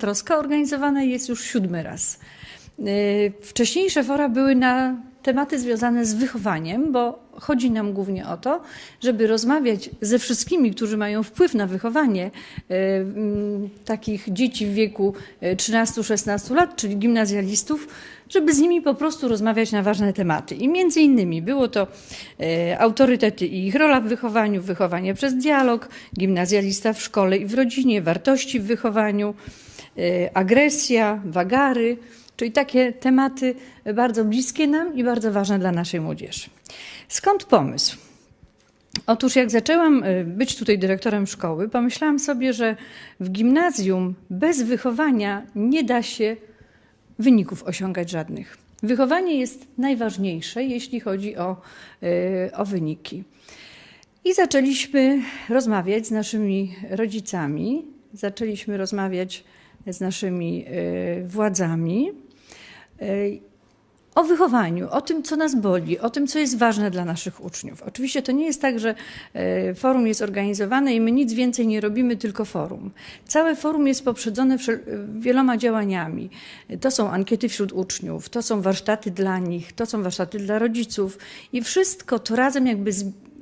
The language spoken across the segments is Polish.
Troska organizowane jest już siódmy raz. Yy, Wcześniejsze fora były na tematy związane z wychowaniem, bo chodzi nam głównie o to, żeby rozmawiać ze wszystkimi, którzy mają wpływ na wychowanie mm, takich dzieci w wieku yy, 13-16 lat, czyli gimnazjalistów, żeby z nimi po prostu rozmawiać na ważne tematy. I między innymi było to e, autorytety i ich rola w wychowaniu, wychowanie przez dialog, gimnazjalista w szkole i w rodzinie, wartości w wychowaniu, e, agresja, wagary, czyli takie tematy bardzo bliskie nam i bardzo ważne dla naszej młodzieży. Skąd pomysł? Otóż jak zaczęłam y, być tutaj dyrektorem szkoły, pomyślałam sobie, że w gimnazjum bez wychowania nie da się wyników osiągać żadnych. Wychowanie jest najważniejsze, jeśli chodzi o, y, o wyniki. I zaczęliśmy rozmawiać z naszymi rodzicami, zaczęliśmy rozmawiać z naszymi y, władzami o wychowaniu, o tym, co nas boli, o tym, co jest ważne dla naszych uczniów. Oczywiście to nie jest tak, że e, forum jest organizowane i my nic więcej nie robimy, tylko forum. Całe forum jest poprzedzone wszel- wieloma działaniami. To są ankiety wśród uczniów, to są warsztaty dla nich, to są warsztaty dla rodziców i wszystko to razem jakby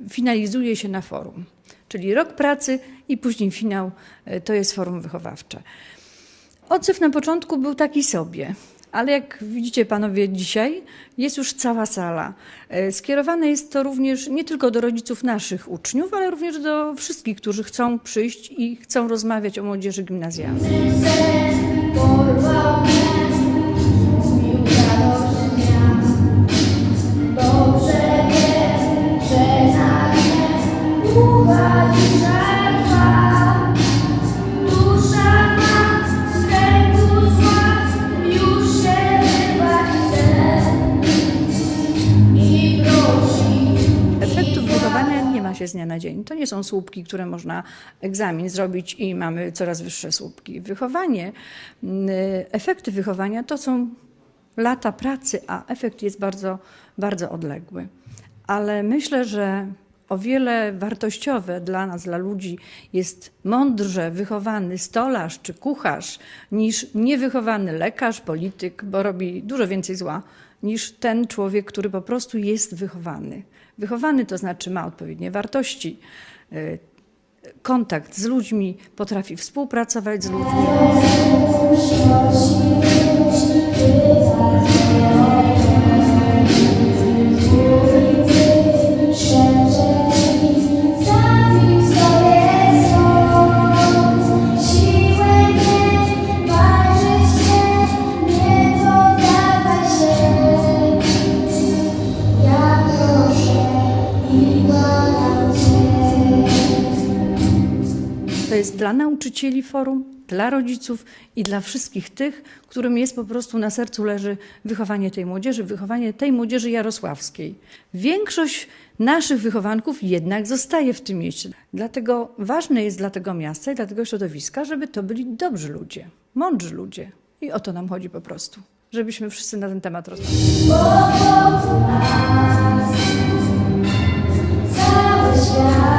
finalizuje się na forum. Czyli rok pracy i później finał to jest forum wychowawcze. Odzew na początku był taki sobie, ale jak widzicie panowie dzisiaj, jest już cała sala. E, Skierowane jest to również nie tylko do rodziców naszych uczniów, ale również do wszystkich, którzy chcą przyjść i chcą rozmawiać o młodzieży gimnazjalnej. Dnia na dzień. To nie są słupki, które można egzamin zrobić i mamy coraz wyższe słupki. Wychowanie, mm, efekty wychowania to są lata pracy, a efekt jest bardzo, bardzo odległy. Ale myślę, że o wiele wartościowe dla nas, dla ludzi jest mądrze wychowany stolarz czy kucharz niż niewychowany lekarz, polityk, bo robi dużo więcej zła niż ten człowiek, który po prostu jest wychowany. Wychowany to znaczy ma odpowiednie wartości, y, kontakt z ludźmi, potrafi współpracować z ludźmi. Jest dla nauczycieli forum, dla rodziców i dla wszystkich tych, którym jest po prostu na sercu leży wychowanie tej młodzieży, wychowanie tej młodzieży jarosławskiej. Większość naszych wychowanków jednak zostaje w tym mieście. Dlatego ważne jest dla tego miasta i dla tego środowiska, żeby to byli dobrzy ludzie, mądrzy ludzie. I o to nam chodzi po prostu, żebyśmy wszyscy na ten temat rozmawiali. Cały świat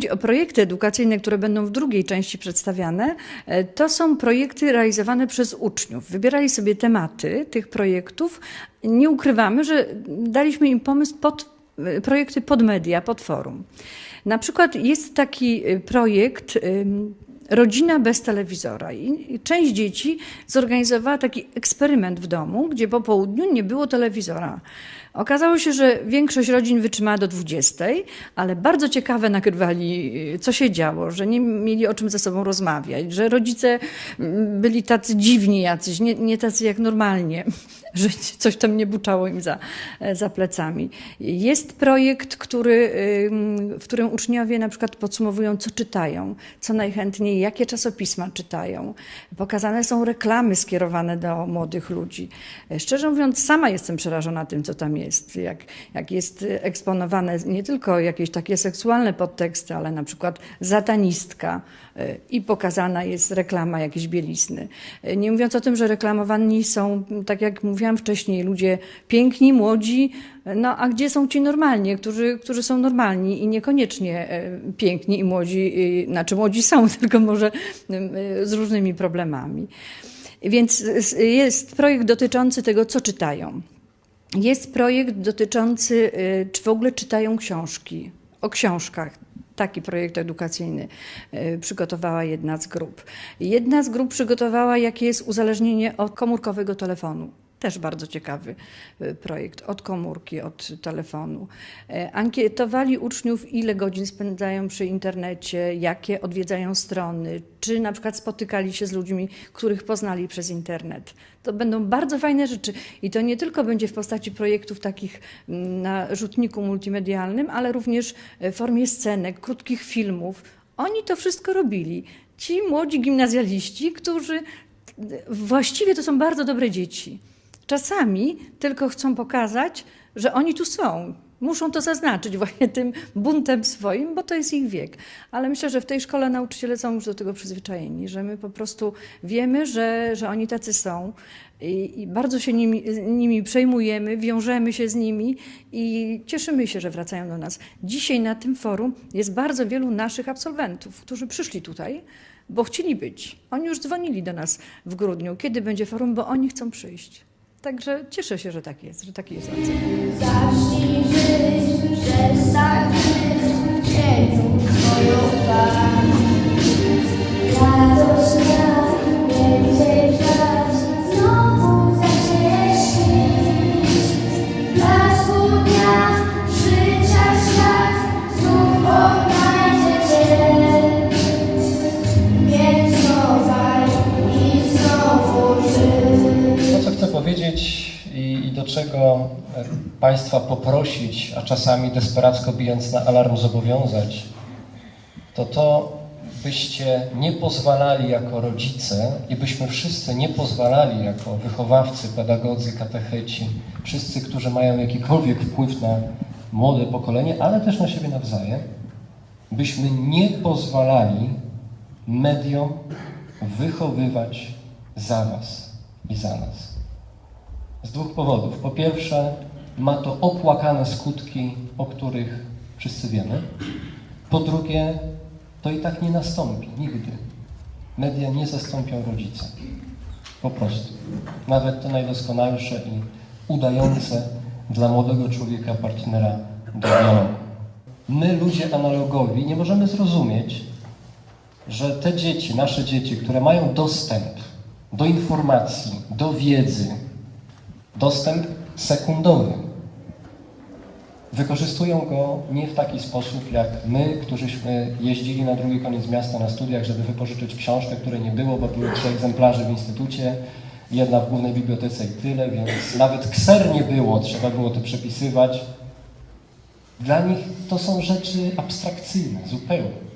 chodzi o projekty edukacyjne, które będą w drugiej części przedstawiane, e, to są projekty realizowane przez uczniów. Wybierali sobie tematy tych projektów. Nie ukrywamy, że daliśmy im pomysł pod y, projekty pod media, pod forum. Na przykład jest taki y, projekt Rodzina bez telewizora. I część dzieci zorganizowała taki eksperyment w domu, gdzie po południu nie było telewizora. Okazało się, że większość rodzin wytrzymała do 20, ale bardzo ciekawe nagrywali, co się działo, że nie mieli o czym ze sobą rozmawiać, że rodzice mm, byli tacy dziwni jacyś, nie, nie tacy jak normalnie, że coś tam nie buczało im za, za plecami. Jest projekt, który, w którym uczniowie na przykład podsumowują, co czytają, co najchętniej, jakie czasopisma czytają. Pokazane są reklamy skierowane do młodych ludzi. Szczerze mówiąc, sama jestem przerażona tym, co tam jest. Jak, jak jest eksponowane nie tylko jakieś takie seksualne podteksty, ale na przykład satanistka y, i pokazana jest reklama jakiejś bielizny. Nie mówiąc o tym, że reklamowani są, tak jak mówiłam wcześniej, ludzie piękni, młodzi, no a gdzie są ci normalni, którzy, którzy są normalni i niekoniecznie e, piękni i młodzi, znaczy młodzi są, tylko może y, z różnymi problemami. Więc jest projekt dotyczący tego, co czytają. Jest projekt dotyczący, y, czy w ogóle czytają książki, o książkach. Taki projekt edukacyjny przygotowała jedna z grup. Jedna z grup przygotowała, jakie jest uzależnienie od komórkowego telefonu. Też bardzo ciekawy y, projekt, od komórki, od telefonu. E, Ankietowali uczniów, ile godzin spędzają przy internecie, jakie odwiedzają strony, czy na przykład spotykali się z ludźmi, których poznali przez internet. To będą bardzo fajne rzeczy i to nie tylko będzie w postaci projektów takich na rzutniku multimedialnym, ale również w formie scenek, krótkich filmów. Oni to wszystko robili. Ci młodzi gimnazjaliści, którzy właściwie to są bardzo dobre dzieci. Czasami tylko chcą pokazać, że oni tu są. Muszą to zaznaczyć właśnie tym buntem swoim, bo to jest ich wiek. Ale myślę, że w tej szkole nauczyciele są już do tego przyzwyczajeni, że my po prostu wiemy, że, że oni tacy są i, i bardzo się nimi, nimi przejmujemy, wiążemy się z nimi i cieszymy się, że wracają do nas. Dzisiaj na tym forum jest bardzo wielu naszych absolwentów, którzy przyszli tutaj, bo chcieli być. Oni już dzwonili do nas w grudniu, kiedy będzie forum, bo oni chcą przyjść. Także cieszę się, że tak jest, że taki jest odzew. Zacznij żyć, przestań żyć w Państwa poprosić, a czasami desperacko bijąc na alarm zobowiązać, to to, byście nie pozwalali jako rodzice i byśmy wszyscy nie pozwalali jako wychowawcy, pedagodzy, katecheci, wszyscy, którzy mają jakikolwiek wpływ na młode pokolenie, ale też na siebie nawzajem, byśmy nie pozwalali mediom wychowywać za Was i za nas. Z dwóch powodów. Po pierwsze, ma to opłakane skutki, o których wszyscy wiemy. Po drugie, to i tak nie nastąpi nigdy. Media nie zastąpią rodzica. Po prostu. Nawet te najdoskonalsze i udające dla młodego człowieka partnera do dialogu. My, ludzie analogowi, nie możemy zrozumieć, że te dzieci, nasze dzieci, które mają dostęp do informacji, do wiedzy, dostęp sekundowy, wykorzystują go nie w taki sposób jak my, którzyśmy jeździli na drugi koniec miasta na studiach, żeby wypożyczyć książkę, której nie było, bo były trzy egzemplarze w instytucie, jedna w głównej bibliotece i tyle, więc nawet kser nie było, trzeba było to przepisywać. Dla nich to są rzeczy abstrakcyjne, zupełnie.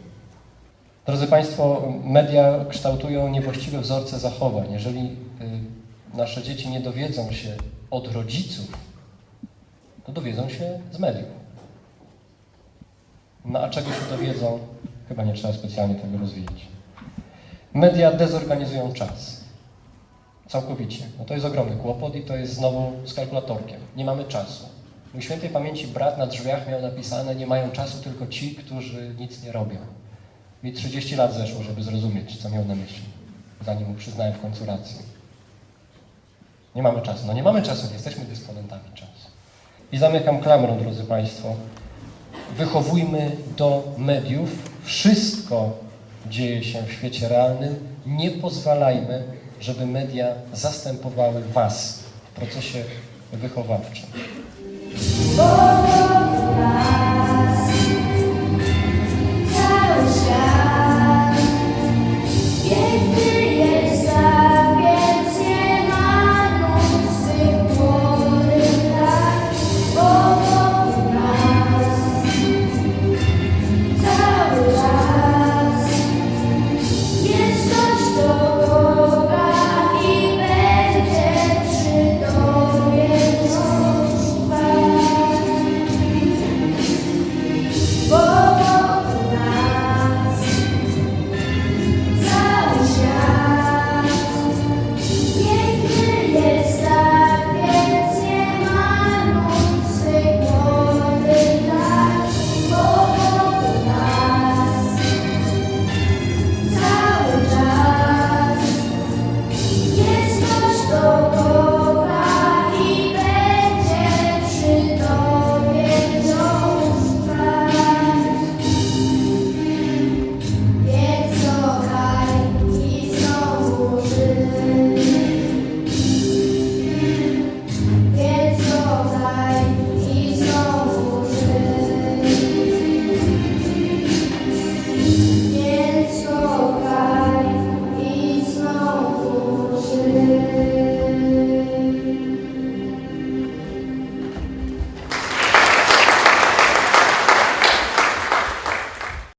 Drodzy Państwo, media kształtują niewłaściwe wzorce zachowań. Jeżeli y, nasze dzieci nie dowiedzą się od rodziców, to dowiedzą się z mediów. No a czego się dowiedzą? Chyba nie trzeba specjalnie tego rozwijać. Media dezorganizują czas. Całkowicie. No to jest ogromny kłopot i to jest znowu z kalkulatorkiem. Nie mamy czasu. Mój świętej pamięci brat na drzwiach miał napisane nie mają czasu tylko ci, którzy nic nie robią. Mi 30 lat zeszło, żeby zrozumieć, co miał na myśli, zanim mu przyznałem w końcu rację. Nie mamy czasu. No nie mamy czasu, nie jesteśmy dysponentami czasu. I zamykam klamrą, drodzy Państwo. Wychowujmy do mediów. Wszystko dzieje się w świecie realnym. Nie pozwalajmy, żeby media zastępowały Was w procesie wychowawczym.